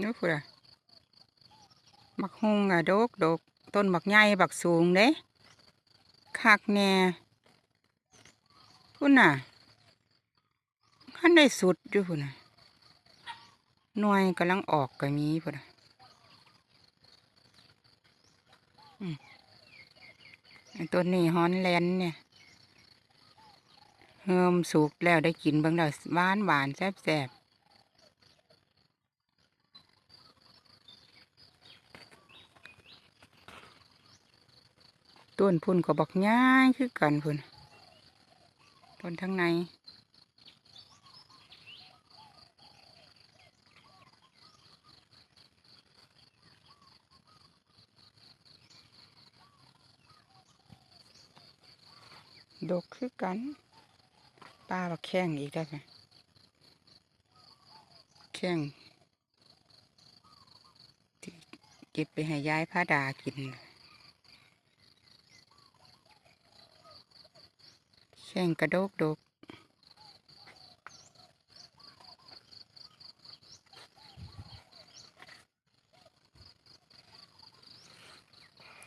นี่พุ่นอะมักฮงอะดกดกต้นบักใหญ่บักสูงเด้คักแน่พุ่นน่ะขั้นได้สุดอยู่พุ่นน่ะหน่วยกำลังออกก็มีพุ่นน่ะอืมต้นนี้ฮอนแลนเนี่ยเฮิมสุกแล้วได้กินบิ่งแล้วหวานหวานแซ่บแซ่บ ต้นพุ่นก็บักง่ายคือกันพุ่นต้นทั้งในดกคือกันป้าบักแข้งอีกแล้วไงแข้งเก็บไปให้ยายพาดากิน แข้งกระโดกดก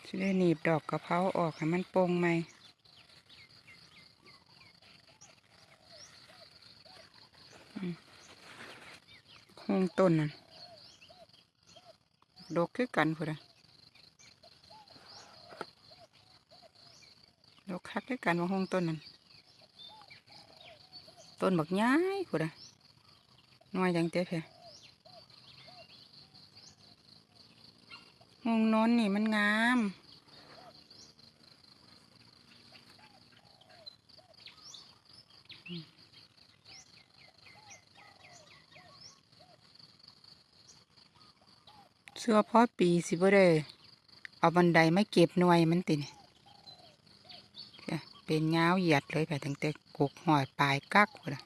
สิได้หนีบดอกกระเพราออกให้มันโป่งไหมโคงต้นนั่นดกคือกันพุ่นอะดกคักคือกันว่าโคงต้นนั่น ต้นบักย้ายพุ่นอะน้อยจังเต้เพโงนนนี่มันงามเสื้อพอปีสิบ่ได้เอาบันไดไม่เก็บหน่วยมันติเนี่ย เป็นยาวเหยียดเลยไปตั้งแต่กุกหอยปลายกักพุ่น